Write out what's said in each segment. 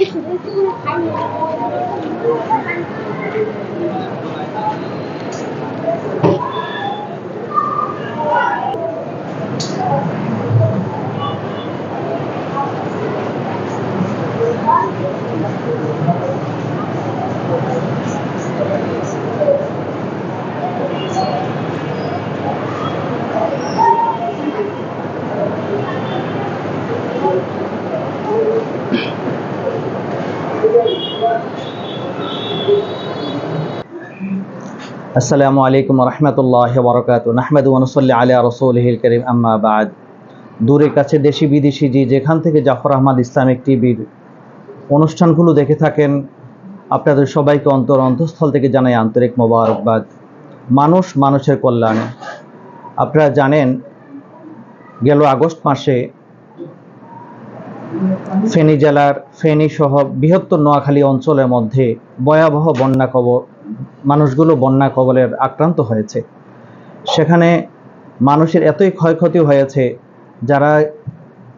你们今天还有？আসসালামু আলাইকুম রহমতুল্লাহ বরকাত নাহমেদ ওয়ানসল্লি আলিয়া রসুলহিল করিম, আম্মা বাদ। দূরে কাছে দেশি বিদেশি যে যেখান থেকে জাফর আহমদ ইসলামিক টিভির অনুষ্ঠানগুলো দেখে থাকেন, আপনাদের সবাইকে অন্তর অন্তঃস্থল থেকে জানাই আন্তরিক মোবারকবাদ। মানুষ মানুষের কল্যাণে। আপনারা জানেন, গেল আগস্ট মাসে ফেনী জেলার ফেনী সহ বৃহত্তর নোয়াখালী অঞ্চলের মধ্যে ভয়াবহ বন্যা কবল মানুষগুলো বন্যা কবলের আক্রান্ত হয়েছে। সেখানে মানুষের এতই ক্ষয়ক্ষতি হয়েছে, যারা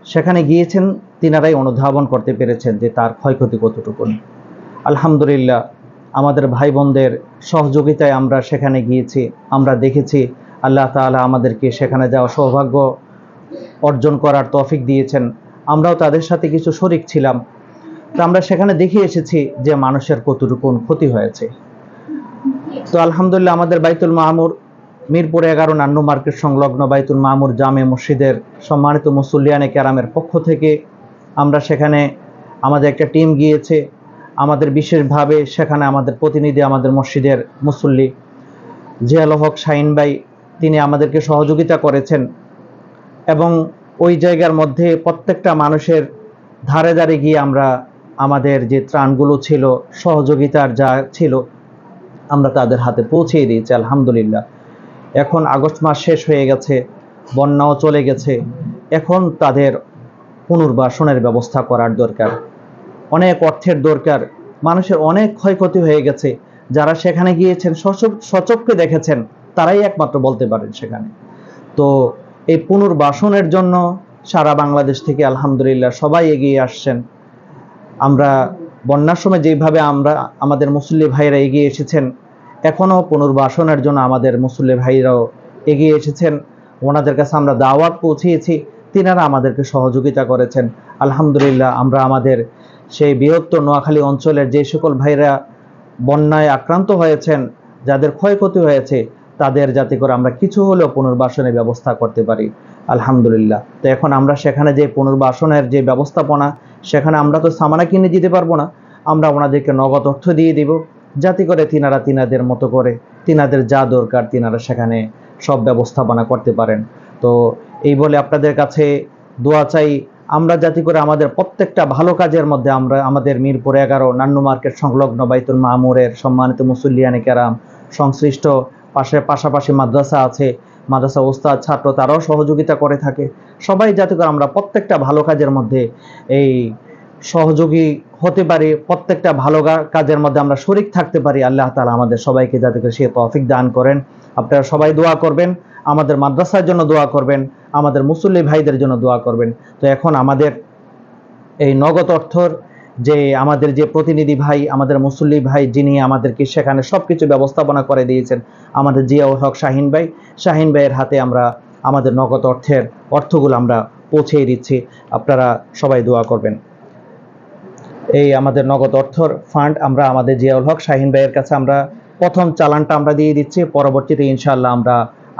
সেখানে গিয়েছেন, তিনারাই অনুধাবন করতে পেরেছেন যে তার ক্ষয়ক্ষতি কতটুকু আলহামদুলিল্লাহ, আমাদের ভাই বোনদের সহযোগিতায় আমরা সেখানে গিয়েছি, আমরা দেখেছি, আল্লাহ তাআলা আমাদেরকে সেখানে যাওয়া সৌভাগ্য অর্জন করার তফিক দিয়েছেন। আমরাও তাদের সাথে কিছু শরিক ছিলাম। তো আমরা সেখানে দেখে এসেছি যে মানুষের কতটুকুন ক্ষতি হয়েছে। তো আলহামদুলিল্লাহ আমাদের বাইতুল মাহমুর মিরপুর এগারো নান্ন মার্কেট সংলগ্ন বাইতুল মাহমুর জামে মসজিদের সম্মানিত মুসল্লিয়ানে ক্যারামের পক্ষ থেকে আমরা সেখানে আমাদের একটা টিম গিয়েছে। আমাদের বিশেষভাবে সেখানে আমাদের প্রতিনিধি, আমাদের মসজিদের মুসল্লি জিয়াল হক শাহিন ভাই, তিনি আমাদেরকে সহযোগিতা করেছেন এবং ওই জায়গার মধ্যে প্রত্যেকটা মানুষের ধারে ধারে গিয়ে আমরা আমাদের যে ত্রাণগুলো ছিল, সহযোগিতার যা ছিল আমরা তাদের হাতে পৌঁছিয়ে দিয়েছি, আলহামদুলিল্লাহ। এখন আগস্ট মাস শেষ হয়ে গেছে, বন্যাও চলে গেছে। এখন তাদের পুনর্বাসনের ব্যবস্থা করার দরকার, অনেক অর্থের দরকার, মানুষের অনেক ক্ষয়ক্ষতি হয়ে গেছে। যারা সেখানে গিয়েছেন, সচক- সচক্ষে দেখেছেন, তারাই একমাত্র বলতে পারেন সেখানে। তো এই পুনর্বাসনের জন্য সারা বাংলাদেশ থেকে আলহামদুলিল্লাহ সবাই এগিয়ে আসছেন। আমরা বন্যার সময় যেভাবে আমরা, আমাদের মুসল্লি ভাইরা এগিয়ে এসেছেন, এখনও পুনর্বাসনের জন্য আমাদের মুসল্লি ভাইরাও এগিয়ে এসেছেন। ওনাদের কাছে আমরা দাওয়াত পৌঁছিয়েছি তিনারা আমাদেরকে সহযোগিতা করেছেন। আলহামদুলিল্লাহ আমরা আমাদের সেই বৃহত্তর নোয়াখালী অঞ্চলের যে সকল ভাইরা বন্যায় আক্রান্ত হয়েছেন, যাদের ক্ষয়ক্ষতি হয়েছে, তাদের যাতে করে আমরা কিছু হলেও পুনর্বাসনের ব্যবস্থা করতে পারি। আলহামদুলিল্লাহ। তো এখন আমরা সেখানে যে পুনর্বাসনের যে ব্যবস্থাপনা, সেখানে আমরা তো সামানা কিনে দিতে পারব না। আমরা ওনাদেরকে নগদ অর্থ দিয়ে দিব, যাতে করে তিনারা তিনাদের মতো করে, তিনাদের যা দরকার তিনারা সেখানে সব ব্যবস্থাপনা করতে পারেন। তো এই বলে আপনাদের কাছে দোয়া চাই, আমরা যাতে করে আমাদের প্রত্যেকটা ভালো কাজের মধ্যে আমরা, আমাদের মিরপুর এগারো, নান্নু মার্কেট সংলগ্ন বাইতুল মামুরের সম্মানিত মুসল্লিয়ানে কেরাম, সংশ্লিষ্ট পাশে, পাশাপাশি মাদ্রাসা আছে মাদ্রাসা ওস্তাদ, ছাত্র তারাও সহযোগিতা করে থাকে। সবাই যাতে করে আমরা প্রত্যেকটা ভালো কাজের মধ্যে এই সহযোগী হতে পারি, প্রত্যেকটা ভালো কাজের মধ্যে আমরা শরিক থাকতে পারি, আল্লাহ তালা আমাদের সবাইকে যাতে করে সে তৌফিক দান করেন। আপনারা সবাই দোয়া করবেন, আমাদের মাদ্রাসার জন্য দোয়া করবেন, আমাদের মুসল্লি ভাইদের জন্য দোয়া করবেন। তো এখন আমাদের এই নগদ অর্থর যে আমাদের যে প্রতিনিধি ভাই, আমাদের মুসল্লি ভাই, যিনি আমাদেরকে সেখানে সব কিছু ব্যবস্থাপনা করে দিয়েছেন, আমাদের জিয়াউল হক শাহিন ভাই। শাহিন ভাইয়ের হাতে আমরা আমাদের নগদ অর্থের অর্থগুলো আমরা পৌঁছে দিচ্ছি। আপনারা সবাই দোয়া করবেন। এই আমাদের নগদ অর্থর ফান্ড আমরা আমাদের জিয়াউল হক শাহিন ভাইয়ের কাছে আমরা প্রথম চালানটা আমরা দিয়ে দিচ্ছি। পরবর্তীতে ইনশাআল্লাহ আমরা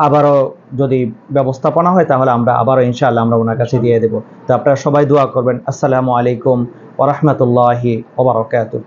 আবারও যদি ব্যবস্থাপনা হয়, তাহলে আমরা আবারও ইনশাআল্লাহ আমরা ওনার কাছে দিয়ে দেবো। তো আপনারা সবাই দোয়া করবেন। আসসালামু আলাইকুম ওরহমতুল্লাহি ওবরাকাতুহ